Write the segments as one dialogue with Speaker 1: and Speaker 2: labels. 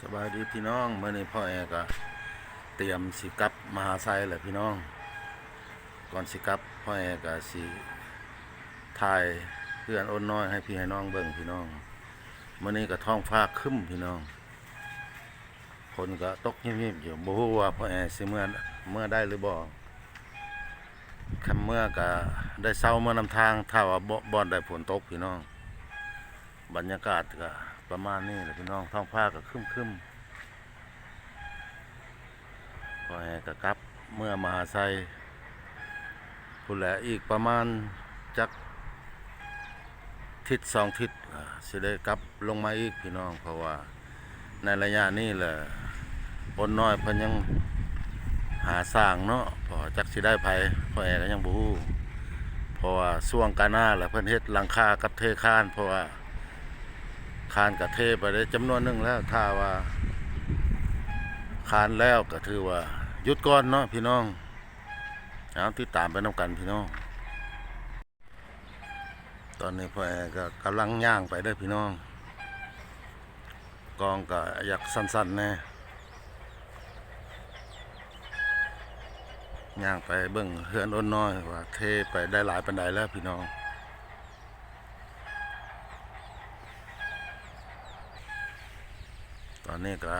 Speaker 1: สบายดีพี่น้องเมื่อนี้พ่อแอก็เตรียมสิกับมหาไซแหละพี่น้อง ก่อนสิกับพ่อแอก็สิถ่ายเพื่อนอ้นน้อยให้พี่ให้น้องเบิ่งพี่น้องเมื่อนี้ก็ท้องฟ้าคึ้มพี่น้องคนก็ตกเงียบๆอยู่บ่ฮู้ว่าพ่อแอสิเมื่อเมื่อได้หรือบ่คำเมื่อก็ได้เศร้าเมื่อนำทางถ้าว่าบ่บ่ได้ฝนตกพี่น้อง บรรยากาศก็ ประมาณนี้แหละพี่น้องท้องฟ้าก็คึ้มครึมๆพอแหก็กลับเมื่อมหาไซพุ่นแหละอีกประมาณจักทิศสองทิศก็สิได้กลับลงมาอีกพี่น้อง เพราะว่าในระยะนี้แหละอนน้อยเพิ่นยังหาสร้างเนาะพอจักสิได้ไผพอแอก็ยังบ่ฮู้เพราะว่าช่วงกาหน้าแหละเพิ่นเฮ็ดหลังคากับเทคาน เพราะว่า คานกระเทไปได้จำนวนหนึ่งแล้วถ้าว่า คานแล้วก็ถือว่ายุดก่อนเนาะพี่น้องเอาติดตามไปน้ำกันพี่น้อง ตอนนี้พ่อแอก็กำลังย่างไปได้พี่น้อง กองก็อยากสั้นๆแน่ย่างไปเบิ่งเฮือนอ้นน้อยว่าเทไปได้หลายปันไดแล้วพี่น้อง อนนี้ก็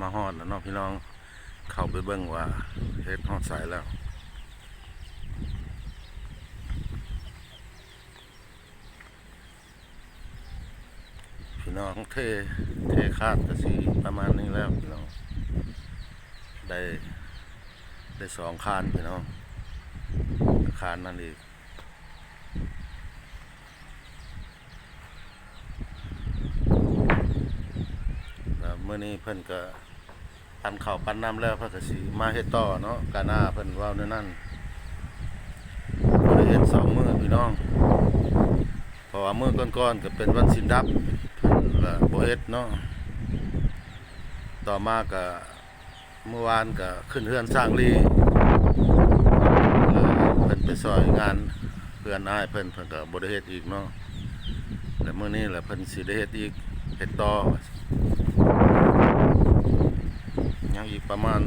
Speaker 1: มาฮอดแล้วเนาะพี่น้อง เข้าไปเบิ่งว่าเฮ็ดฮอดสายแล้วพี่น้องเทเทคาดก็สีประมาณนี้แล้วพี่น้องได้ได้สองคานพี่น้องคานนั่นอีก แล้ว มื้อนี้เพิ่นก็ปันข้าวปันน้ำแล้วเพิ่นก็สิมาเฮ็ดต่อเนาะกาหน้าเพิ่นว้าในนั้นบ่ได้เฮ็ดสองมื้อพี่น้องเพราะว่ามื้อก่อนๆก็เป็นวันสินดับเพิ่นละบ่เฮ็ดเนาะต่อมาก็เมื่อวานก็ขึ้นเฮือนสร้างลีเลยเพิ่นไปซอยงานเพื่อนอ้ายเพิ่นเพิ่นก็บ่ได้เฮ็ดอีกเนาะแล้วมื้อนี้แหละเพิ่นสิได้เฮ็ดอีกเฮ็ดต่อ ยังอีกประมาณ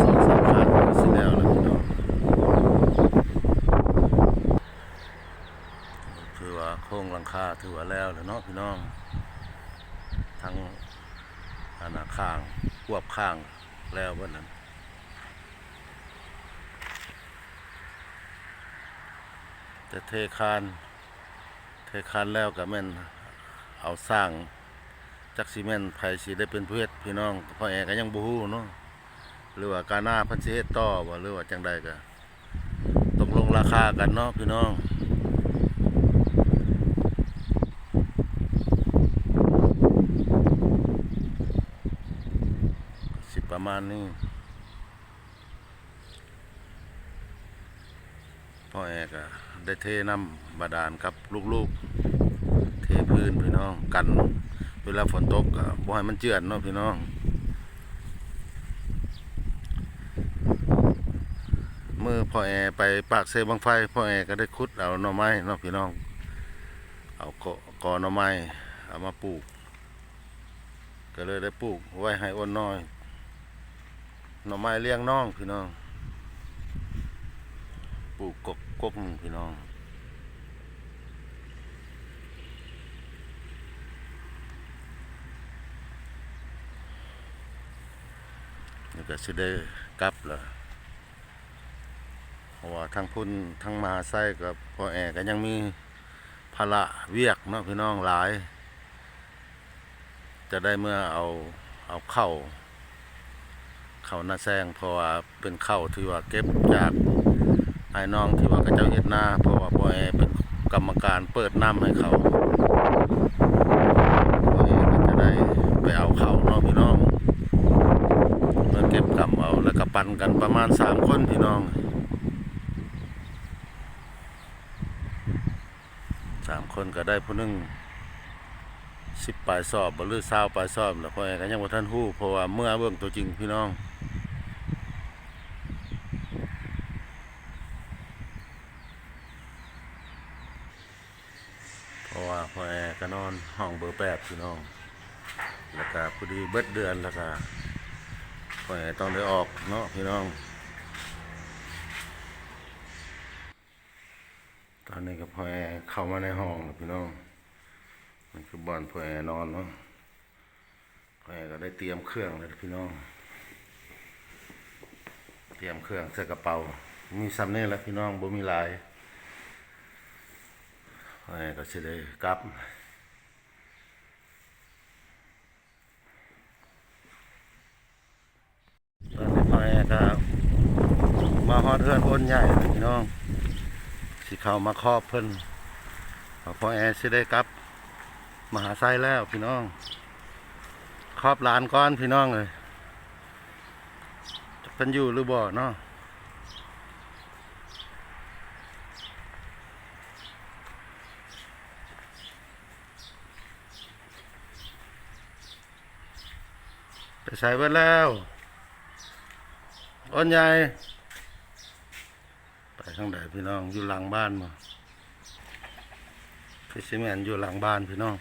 Speaker 1: สองสามคันสิแล้วนะพี่น้องถือว่าโครงหลังคาถือว่าแล้วแล้วเนาะพี่น้องทั้งอาณาข้างควบข้างแล้ววันนั้นแต่เทคาน เทคานแล้วก็แม่นเอาสร้าง จักซีเมนไผสิได้เป็นเพื่อนพี่น้องพ่อแอก็ยังบ่ฮู้เนาะหรือว่าการหน้าพันสิเฮ็ดต่อบ่หรือว่าจังใดก็ตกลงราคากันเนาะพี่น้องสิประมาณนี้พ่อแอก็ได้เทน้ำบาดาลกับลูกๆ เทพื้นพี่น้องกัน เวลาฝนตกก็บ่ให้มันเจือนเนาะพี่น้องเมื่อพ่อแอไปปากเซบังไฟพ่อแอก็ได้ขุดเอาหน่อไม้เนาะพี่น้อง เอากอกอหน่อไม้เอามาปลูก ก็เลยได้ปลูกไว้ให้อ้นน้อย หน่อไม้เลี้ยงน้องพี่น้อง ปลูกกกกกพี่น้อง นี่ก็สิได้กลับแล้วเพราะว่าทั้งพุ่นทั้งมาไส้กับพ่อแอก็ยังมีภาระเวียกเนาะพี่น้องหลาย จะได้เมื่อเอาเอาเข้า เข้าหน้าแซงเพราะว่าเป็นเข้าที่ว่าเก็บจากไอ้น้องที่ว่ากระเจ้าเฮ็ดหน้าเพราะว่าพ่อแอเป็นกรรมการเปิดน้ำให้เขาพ่อแอก็จะได้ไปเอาเขาเนาะพี่น้อง เมื่อเก็บกำเอาแล้วก็ ปันกันประมาณสามคนพี่น้องสามคนก็ได้ผู้หนึงสิบปลายสอบบหรือเศร้าปลายสอบแล้วพ่อแอก็ยังบ่ทันฮู้เพราะว่าเมื่อเบิ่งตัวจริงพี่น้องเพราะว่าพ่อแอก็นอนห้องเบอร์แปดพี่น้องแล้วก็พอดีเบิดเดือนแล้วก็ พ่อแอต้องได้ออกเนาะพี่น้อง ตอนนี้ก็พอแอเข้ามาในห้องพี่น้อง มันคือบอนพอแอนอนเนาะพอแอก็ได้เตรียมเครื่องแล้วพี่น้อง เตรียมเครื่องใส่กระเป๋า มีซ้ำนี่แหละพี่น้องบ่มีลายพอแอก็สิได้กลับ ตอ นนี้พ่อแอก็มาฮอดเฮือนอ้นใหญ่พี่น้องสิเข้ามาครอบเพิ่นพ่อแอร์สิได้กลับมหาไซแล้วพี่น้อง ครอบหลานก้อนพี่น้องเลยจะเป็นอยู่หรือบ่เนาะไปใส่เบิดแล้ว อ้นใหญ่ไปทางใดพี่น้องอยู่หลังบ้านมาพี่ซิแมนอยู่หลังบ้านพี่น้อง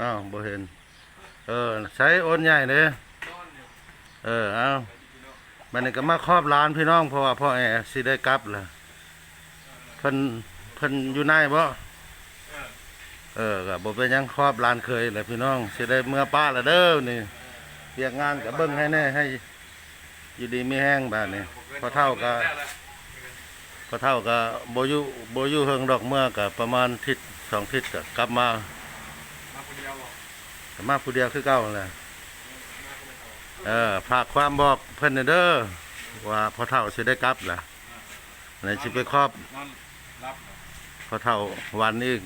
Speaker 1: อ้าวบ่เห็น เออใช้โอนใหญ่เลยเออเอามันนี่ก็มาครอบร้านพี่น้องเพราะว่าพ่อแอสิได้กลับล่ะเพิ่นเพิ่นอยู่ในบ่ เออก็บ่เป็นยังครอบลานเคยแหละพี่น้องสิได้เมื่อป้าละเด้อนี่เรียกงานก็เบิ่งให้แน่ให้อยู่ดีไมีแห้งแบาดนี้พอเท่าก็พอเท่าก็บ่อยู่บ่อยู่เฮิงดอกเมื่อก็ประมาณทิศสองทิศก็กลับมา
Speaker 2: มาคนเดียว
Speaker 1: มาผู้เดียวคือเก่านั่นแหละเออฝากความบอกเพิ่นเด้อว่าพอเท่าสิได้กลับล่ะไหนสิไปครอบ
Speaker 2: นอนรับ
Speaker 1: พอเท่าวันอีก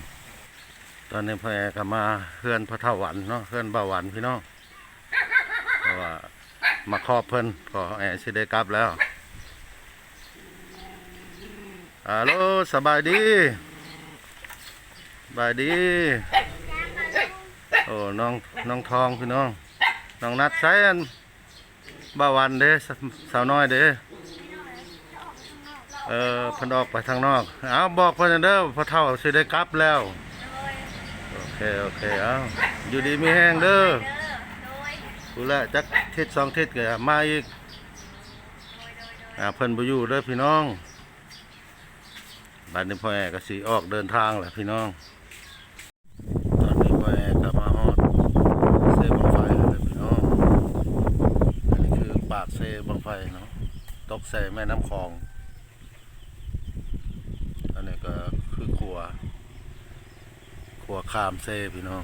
Speaker 1: ตอนนี้พ่อแอก็มาเพื่อนพอเท่าวันเนาะเพื่อนเบาหวันพี่น้องเพราะว่ามาครอบเพิ่อนพอแอสิได้กลับแล้วฮัลโหลสบายดีสบายดี โอ้น้องน้องทองพี่น้องน้องนัดใช้อันเบาหวันเด้สสาวน้อยเด้เออพิ่นออกไปทางนอก เอาบอกเพิ่นเด้อพอเท่าสิได้กลับแล้ว เคโอเคเอาอยู่ดีมีแห้งเด้อกูละจักทิศสองเทิศก็มาอีกอ่าเพิ่นบ่อยู่เด้อพี่น้องบัดนี้พ่อแอก็สิออกเดินทางแหละพี่น้อง ตอนนี้พ่อแอก็มาฮอดเซบังไฟแล้วพี่น้องอันนี้คือปากเซบังไฟเนาะตกใส่แม่น้ำคลองอันนี้ก็คือครัว ขัวข้ามเซ่พี่น้อง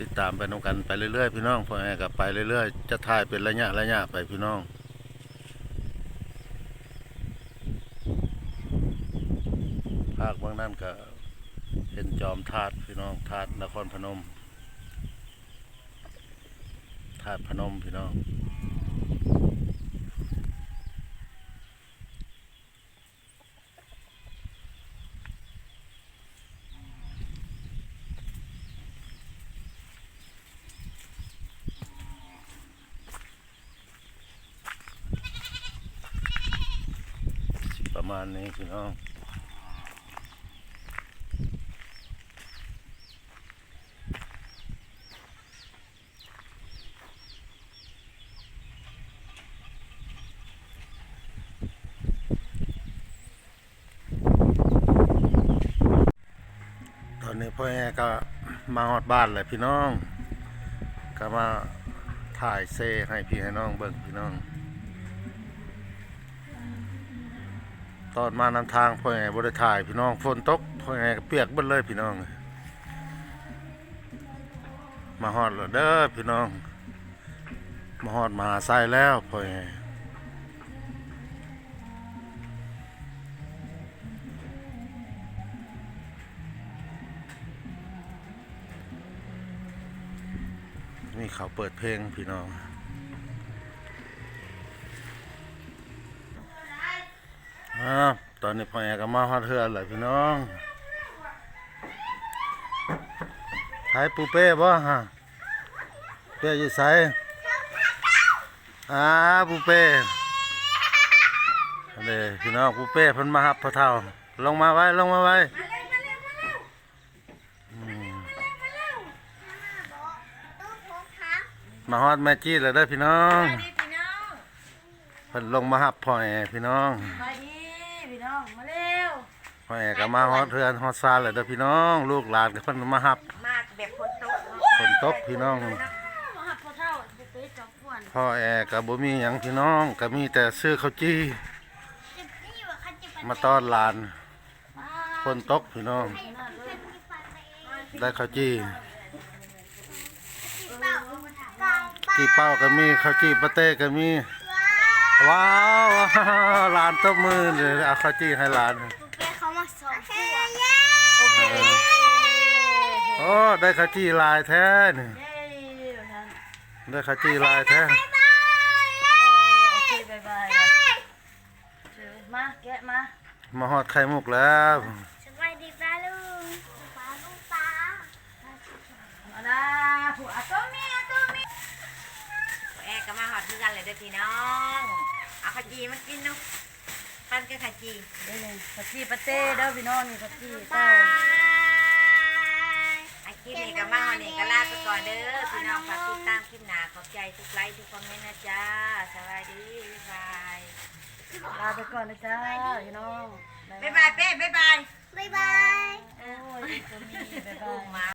Speaker 1: ติดตามไปน้องกันไปเรื่อยๆพี่น้องพอแอกับไปเรื่อยๆ จะถ่ายเป็นระยะระยะไปพี่น้องภาคบางนั่นก็เห็นจอมธาตุพี่น้องธาตุนครพนมธาตุพนมพี่น้อง มาณนี้พี่น้องตอนนี้พ่อแอก็มาฮอดบ้านเลยพี่น้อง ก็มาถ่ายเซให้พี่ให้น้องเบิ่งพี่น้อง ตอนมานำทางพ่อแง่บริถ่ายพี่น้องฝนตกพ่อแง่เปียกเบิดเลยพี่น้อง มาฮอดแล้วเด้อพี่น้อง มาฮอดมหาไซแล้วพ่อแง่นี่เขาเปิดเพลงพี่น้อง อ่าตอนนี้พ่อแอก็มาฮอดเฮือนเลยพี่น้องขายปูเป้บ่ฮะเป้อยู่ไสอ่าปูเป้เด้พี่น้องปูเป้เพิ่นมารับพ่อเฒ่า ลงมาไว้ลงมาไว้อืมมาฮอดแม่จี้แล้วเด้อพี่น้อง
Speaker 3: ดีพี่น้อง
Speaker 1: เพิ่นลงมารับพ่อแอพี่น้อง
Speaker 3: มาดีพี่ น้อง มาเร็ว
Speaker 1: พ่อแอก็มาฮอดเทือนฮอดซานแล้วเด้อพี่น้อง ลูกหลานก็เพิ่นมารับ
Speaker 3: มากแบบคนโต
Speaker 1: ฝนตกพี่น้อง
Speaker 3: มาหับพ่อเท่าจะไปจับกวน
Speaker 1: พ่อแอก็บ่มีหยังพี่น้องก็มีแต่ซื้อข้าวจี้มาต้อนหลานฝนตกพี่น้อง ได้ข้าวจี้กี่เป้าก็มีข้าวจี้ปะเต้ก็มี ว้าวหลานตบมือเลยเอาข้าวจี้ให้หลาน
Speaker 4: เขามาสอนผู้
Speaker 1: โอ้ได้ข้าวจี้ลายแท้นี่
Speaker 3: เย้ท่าน
Speaker 1: ได้ข้าวจี้ลายแท้
Speaker 3: โอเคบายบายเจอมาแกะมา
Speaker 1: มาฮอดไข่มุกแล้ว
Speaker 4: สวัสดีป้าลุงป้าลุงป้า
Speaker 3: เอาละผัวอะตัวเมียตัวเมีย
Speaker 5: แอร์ก็มาหอดคือกันเลยเด้อพี่น้อง เอาขจีมากินเนาะปั้นกับขจี
Speaker 3: เด้นี่ผักชีปะเต้เด้อพี่น้องนี่ผักชีเต้า
Speaker 4: ป้า
Speaker 5: ไอ้คลิปนี้ก็มาหอดนี่ก็ลาไปก่อนเด้อพี่น้องฝากติดตามคลิปหน้าขอบใจทุกไลค์ทุกคอมเมนต์นะจ๊ะสวัสดีบ๊ายบาย
Speaker 3: ลาไปก่อนนะจ๊ะพี่น้อง
Speaker 5: บ๊ายบายเป้บ๊ายบาย
Speaker 4: บ๊ายบาย
Speaker 3: โอ้ยตัวเมียบ๊ายบา
Speaker 5: ลู
Speaker 3: ย
Speaker 5: กหมา